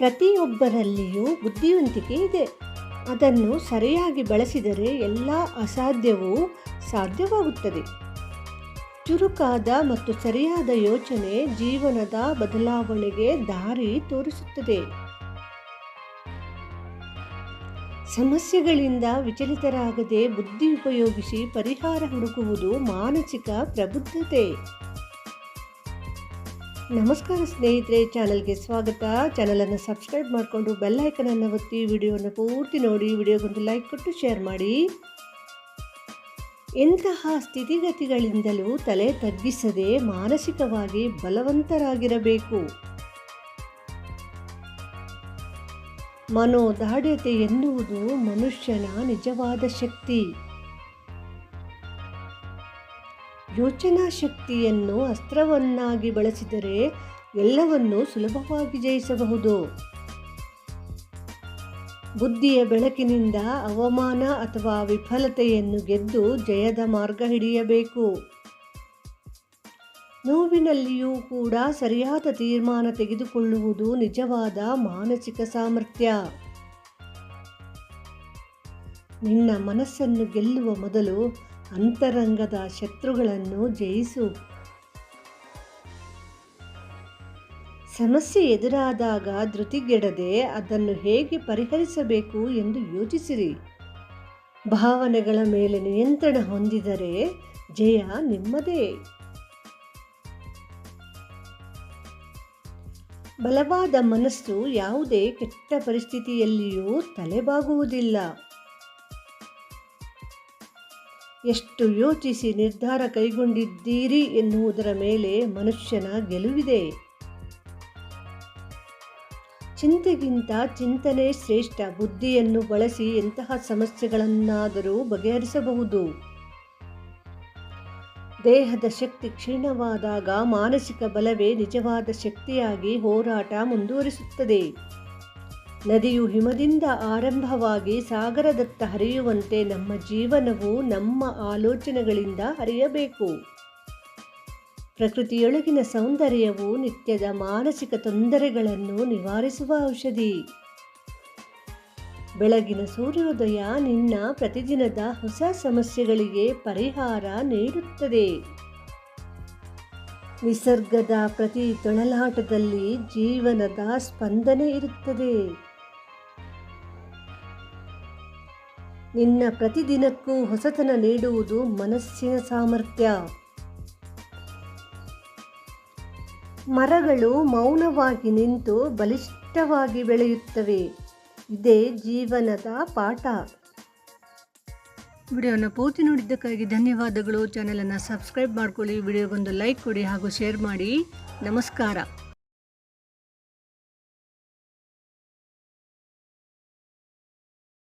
ಪ್ರತಿಯೊಬ್ಬರಲ್ಲಿಯೂ ಬುದ್ಧಿವಂತಿಕೆ ಇದೆ. ಅದನ್ನು ಸರಿಯಾಗಿ ಬಳಸಿದರೆ ಎಲ್ಲ ಅಸಾಧ್ಯವೂ ಸಾಧ್ಯವಾಗುತ್ತದೆ. ಚುರುಕಾದ ಮತ್ತು ಸರಿಯಾದ ಯೋಚನೆ ಜೀವನದ ಬದಲಾವಣೆಗೆ ದಾರಿ ತೋರಿಸುತ್ತದೆ. ಸಮಸ್ಯೆಗಳಿಂದ ವಿಚಲಿತರಾಗದೆ ಬುದ್ಧಿ ಉಪಯೋಗಿಸಿ ಪರಿಹಾರ ಹುಡುಕುವುದು ಮಾನಸಿಕ ಪ್ರಬುದ್ಧತೆ. ನಮಸ್ಕಾರ ಸ್ನೇಹಿತರೆ, ಚಾನಲ್ಗೆ ಸ್ವಾಗತ. ಚಾನಲನ್ನು ಸಬ್ಸ್ಕ್ರೈಬ್ ಮಾಡಿಕೊಂಡು ಬೆಲ್ಲೈಕನನ್ನು ಒತ್ತಿ ವಿಡಿಯೋನ ಪೂರ್ತಿ ನೋಡಿ ವಿಡಿಯೋಗೊಂದು ಲೈಕ್ ಕೊಟ್ಟು ಶೇರ್ ಮಾಡಿ. ಎಂತಹ ಸ್ಥಿತಿಗತಿಗಳಿಂದಲೂ ತಲೆ ತಗ್ಗಿಸದೆ ಮಾನಸಿಕವಾಗಿ ಬಲವಂತರಾಗಿರಬೇಕು. ಮನೋದಾಢ್ಯತೆ ಎನ್ನುವುದು ಮನುಷ್ಯನ ನಿಜವಾದ ಶಕ್ತಿ. ಯೋಚನಾ ಶಕ್ತಿಯನ್ನು ಅಸ್ತ್ರವನ್ನಾಗಿ ಬಳಸಿದರೆ ಎಲ್ಲವನ್ನೂ ಸುಲಭವಾಗಿ ಜಯಿಸಬಹುದು. ಬುದ್ಧಿಯ ಬೆಳಕಿನಿಂದ ಅವಮಾನ ಅಥವಾ ವಿಫಲತೆಯನ್ನು ಗೆದ್ದು ಜಯದ ಮಾರ್ಗ ಹಿಡಿಯಬೇಕು. ನೋವಿನಲ್ಲಿಯೂ ಕೂಡ ಸರಿಯಾದ ತೀರ್ಮಾನ ತೆಗೆದುಕೊಳ್ಳುವುದು ನಿಜವಾದ ಮಾನಸಿಕ ಸಾಮರ್ಥ್ಯ. ನಿನ್ನ ಮನಸ್ಸನ್ನು ಗೆಲ್ಲುವ ಮೊದಲು ಅಂತರಂಗದ ಶತ್ರುಗಳನ್ನು ಜಯಿಸು. ಸಮಸ್ಯೆ ಎದುರಾದಾಗ ಧೃತಿಗೆಡದೆ ಅದನ್ನು ಹೇಗೆ ಪರಿಹರಿಸಬೇಕು ಎಂದು ಯೋಚಿಸಿರಿ. ಭಾವನೆಗಳ ಮೇಲೆ ನಿಯಂತ್ರಣ ಹೊಂದಿದರೆ ಜಯ ನಿಮ್ಮದೇ. ಬಲವಾದ ಮನಸ್ಸು ಯಾವುದೇ ಕೆಟ್ಟ ಪರಿಸ್ಥಿತಿಯಲ್ಲಿಯೂ ತಲೆಬಾಗುವುದಿಲ್ಲ. ಎಷ್ಟು ಯೋಚಿಸಿ ನಿರ್ಧಾರ ಕೈಗೊಂಡಿದ್ದೀರಿ ಎನ್ನುವುದರ ಮೇಲೆ ಮನುಷ್ಯನ ಗೆಲುವಿದೆ. ಚಿಂತೆಗಿಂತ ಚಿಂತನೆ ಶ್ರೇಷ್ಠ ಬುದ್ಧಿಯನ್ನು ಬಳಸಿ ಎಂತಹ ಸಮಸ್ಯೆಗಳನ್ನಾದರೂ ಬಗೆಹರಿಸಬಹುದು. ದೇಹದ ಶಕ್ತಿ ಕ್ಷೀಣವಾದಾಗ ಮಾನಸಿಕ ಬಲವೇ ನಿಜವಾದ ಶಕ್ತಿಯಾಗಿ ಹೋರಾಟ ಮುಂದುವರಿಸುತ್ತದೆ. ನದಿಯು ಹಿಮದಿಂದ ಆರಂಭವಾಗಿ ಸಾಗರದತ್ತ ಹರಿಯುವಂತೆ ನಮ್ಮ ಜೀವನವು ನಮ್ಮ ಆಲೋಚನೆಗಳಿಂದ ಹರಿಯಬೇಕು. ಪ್ರಕೃತಿಯೊಳಗಿನ ಸೌಂದರ್ಯವು ನಿತ್ಯದ ಮಾನಸಿಕ ತೊಂದರೆಗಳನ್ನು ನಿವಾರಿಸುವ ಔಷಧಿ. ಬೆಳಗಿನ ಸೂರ್ಯೋದಯ ನಿನ್ನ ಪ್ರತಿದಿನದ ಹೊಸ ಸಮಸ್ಯೆಗಳಿಗೆ ಪರಿಹಾರ ನೀಡುತ್ತದೆ. ನಿಸರ್ಗದ ಪ್ರತಿ ತೊಳಲಾಟದಲ್ಲಿ ಜೀವನದ ಸ್ಪಂದನೆ ಇರುತ್ತದೆ. ನಿನ್ನ ಪ್ರತಿದಿನಕ್ಕೂ ಹೊಸತನ ನೀಡುವುದು ಮನಸ್ಸಿನ ಸಾಮರ್ಥ್ಯ. ಮರಗಳು ಮೌನವಾಗಿ ನಿಂತು ಬಲಿಷ್ಠವಾಗಿ ಬೆಳೆಯುತ್ತವೆ. ಇದೇ ಜೀವನದ ಪಾಠ. ವಿಡಿಯೋನ ಪೂರ್ತಿ ನೋಡಿದ್ದಕ್ಕಾಗಿ ಧನ್ಯವಾದಗಳು. ಚಾನಲನ್ನು ಸಬ್ಸ್ಕ್ರೈಬ್ ಮಾಡ್ಕೊಳ್ಳಿ, ವಿಡಿಯೋಗೊಂದು ಲೈಕ್ ಕೊಡಿ ಹಾಗೂ ಶೇರ್ ಮಾಡಿ. ನಮಸ್ಕಾರ.